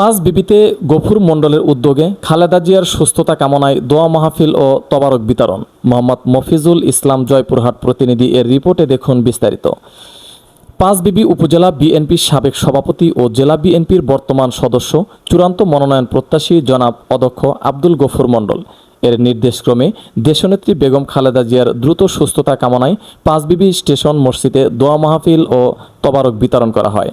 পাঁচ বিবিতে গফুর মণ্ডলের উদ্যোগে খালেদা জিয়ার সুস্থতা কামনায় দোয়া মাহফিল ও তবারক বিতরণ। মোহাম্মদ মফিজুল ইসলাম জয়পুরহাট প্রতিনিধি এর রিপোর্টে দেখুন বিস্তারিত। পাঁচবিবি উপজেলা বিএনপির সাবেক সভাপতি ও জেলা বিএনপির বর্তমান সদস্য, চূড়ান্ত মনোনয়ন প্রত্যাশী জনাব অধ্যক্ষ আব্দুল গফুর মণ্ডল। এর নির্দেশক্রমে দেশনেত্রী বেগম খালেদা জিয়ার দ্রুত সুস্থতা কামনায় পাঁচবিবি স্টেশন মসজিদে দোয়া মাহফিল ও তবারক বিতরণ করা হয়।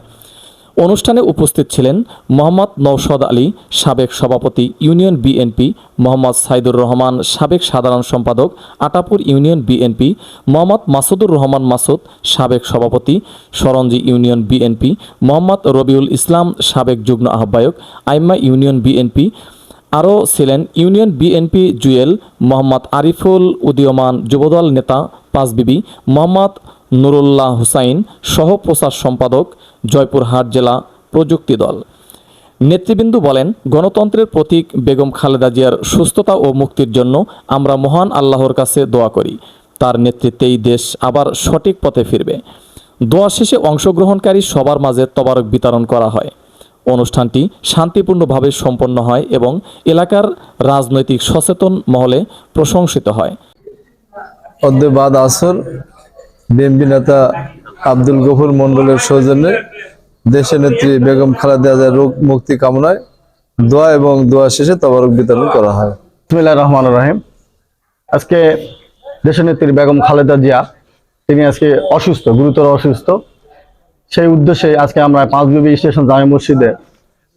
অনুষ্ঠানে উপস্থিত ছিলেন মোহাম্মদ নৌসদ আলী, সাবেক সভাপতি ইউনিয়ন বিএনপি, মোহাম্মদ সাইদুর রহমান, সাবেক সাধারণ সম্পাদক আটাপুর ইউনিয়ন বিএনপি, মোহাম্মদ মাসুদুর রহমান মাসুদ, সাবেক সভাপতি সরঞ্জি ইউনিয়ন বিএনপি, মোহাম্মদ রবিউল ইসলাম, সাবেক যুগ্ম আহ্বায়ক আইম্মা ইউনিয়ন বিএনপি। আরও ছিলেন ইউনিয়ন বিএনপি জুয়েল মোহাম্মদ আরিফুল উদীয়মান যুবদল নেতা পাঁচবিবি মোহাম্মদ নুরুল্লাহ হুসাইন সহ প্রচার সম্পাদক জয়পুরহাট জেলা প্রযুক্তি দল। নেতৃবৃন্দু বলেন, গণতন্ত্রের প্রতীক বেগম খালেদা জিয়ার সুস্থতা ও মুক্তির জন্য আমরা মহান আল্লাহর কাছে দোয়া করি। তার নেতৃত্বেই দেশ আবার সঠিক পথে ফিরবে। দোয়া শেষে অংশগ্রহণকারী সবার মাঝে তবারক বিতরণ করা হয়। অনুষ্ঠানটি শান্তিপূর্ণভাবে সম্পন্ন হয় এবং এলাকার রাজনৈতিক সচেতন মহলে প্রশংসিত হয়। অদ্য বাদ আসর, বিএনপি নেতা আব্দুল গফুর মন্ডলের সৌজন্যে দেশের নেত্রী বেগম খালেদা জিয়ার রোগ মুক্তি কামনায় দোয়া এবং দোয়া শেষে তবারক বিতরণ করা হয়। বিসমিল্লাহ রহমান রহিম। আজকে দেশনেত্রী বেগম খালেদা জিয়া, তিনি আজকে অসুস্থ, গুরুতর অসুস্থ। সেই উদ্দেশ্যে আজকে আমরা পাঁচবিবি স্টেশন জামে মসজিদে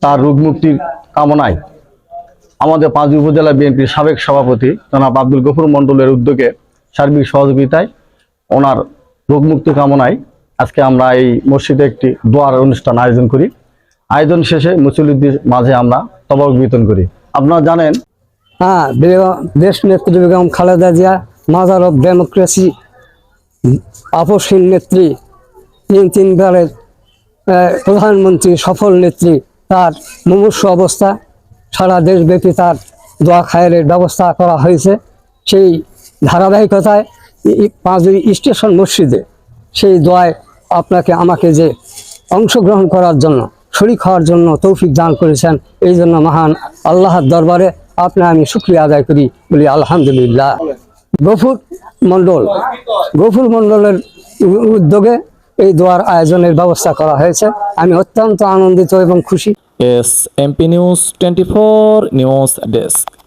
তার রোগ মুক্তির কামনায় আমাদের পাঁচ উপজেলা বিএনপির সাবেক সভাপতি জনাব আব্দুল গফুর মণ্ডলের উদ্যোগে সার্বিক সহযোগিতায় ওনার রোগ মুক্তি কামনায় আজকে আমরা এই মসজিদে একটি দোয়ার অনুষ্ঠান আয়োজন করি। আয়োজন শেষে মুসলিদের মাঝে আমরা তবক বিতরণ করি। আপনারা জানেন হ্যাঁ দেশ নেত্রী Begum Khaleda Zia mother of democracy আপসীন নেত্রী, তিন তিনবারের প্রধানমন্ত্রী, সফল নেত্রী, তার মুমূর্ষ অবস্থা, সারা দেশব্যাপী তার দোয়া খায়ের ব্যবস্থা করা হয়েছে। সেই ধারাবাহিকতায় ই- ই- স্টেশন মসজিদে সেই দোয়ায় আপনাকে, আমাকে যে অংশগ্রহণ করার জন্য, শরিক হওয়ার জন্য তৌফিক দান করেছেন, এই জন্য মহান আল্লাহর দরবারে আপনার আমি শুক্রিয়া আদায় করি বলি আলহামদুলিল্লাহ। গফুর মণ্ডল, গফুর মণ্ডলের উদ্যোগে এই দোয়ার আয়োজনের ব্যবস্থা করা হয়েছে। আমি অত্যন্ত আনন্দিত এবং খুশি। S MP news twenty four news desk.